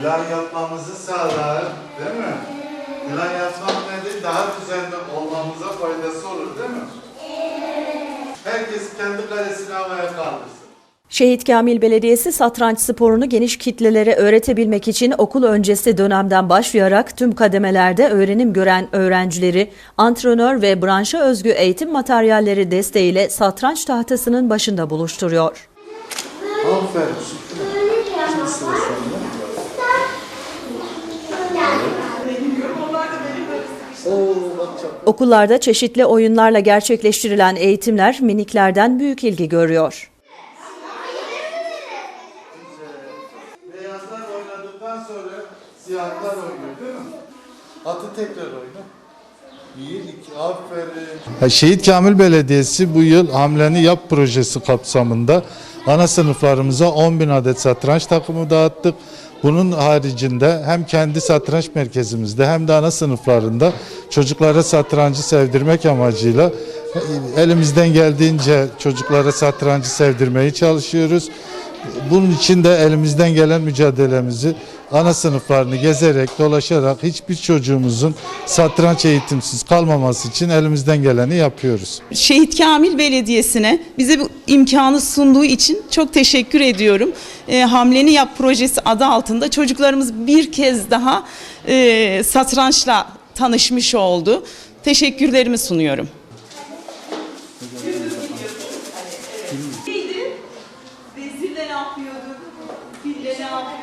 Plan yapmamızı sağlar, değil mi? Plan yapmak nedir? Daha düzenli olmamıza faydası olur, değil mi? Herkes kendi karesini havaya kaldırsın. Şehit Kamil Belediyesi satranç sporunu geniş kitlelere öğretebilmek için okul öncesi dönemden başlayarak tüm kademelerde öğrenim gören öğrencileri antrenör ve branşa özgü eğitim materyalleri desteğiyle satranç tahtasının başında buluşturuyor. Aferin. Şimdi sıra sende. Okullarda çeşitli oyunlarla gerçekleştirilen eğitimler miniklerden büyük ilgi görüyor. Beyazlar oynadıktan sonra siyahlar oynuyor değil mi? Atı tekrar oyna. İki, aferin. Şehit Kamil Belediyesi bu yıl Hamleni Yap projesi kapsamında ana sınıflarımıza 10 bin adet satranç takımı dağıttık. Bunun haricinde hem kendi satranç merkezimizde hem de ana sınıflarında çocuklara satrancı sevdirmek amacıyla elimizden geldiğince çocuklara satrancı sevdirmeye çalışıyoruz. Bunun için de elimizden gelen mücadelemizi ana sınıflarını gezerek, dolaşarak hiçbir çocuğumuzun satranç eğitimsiz kalmaması için elimizden geleni yapıyoruz. Şehit Kamil Belediyesi'ne bize bu imkanı sunduğu için çok teşekkür ediyorum. E, Hamleni Yap projesi adı altında çocuklarımız bir kez daha e, satrançla tanışmış oldu. Teşekkürlerimi sunuyorum. Vezirle ne yapıyordu? Fille ne yapıyordu?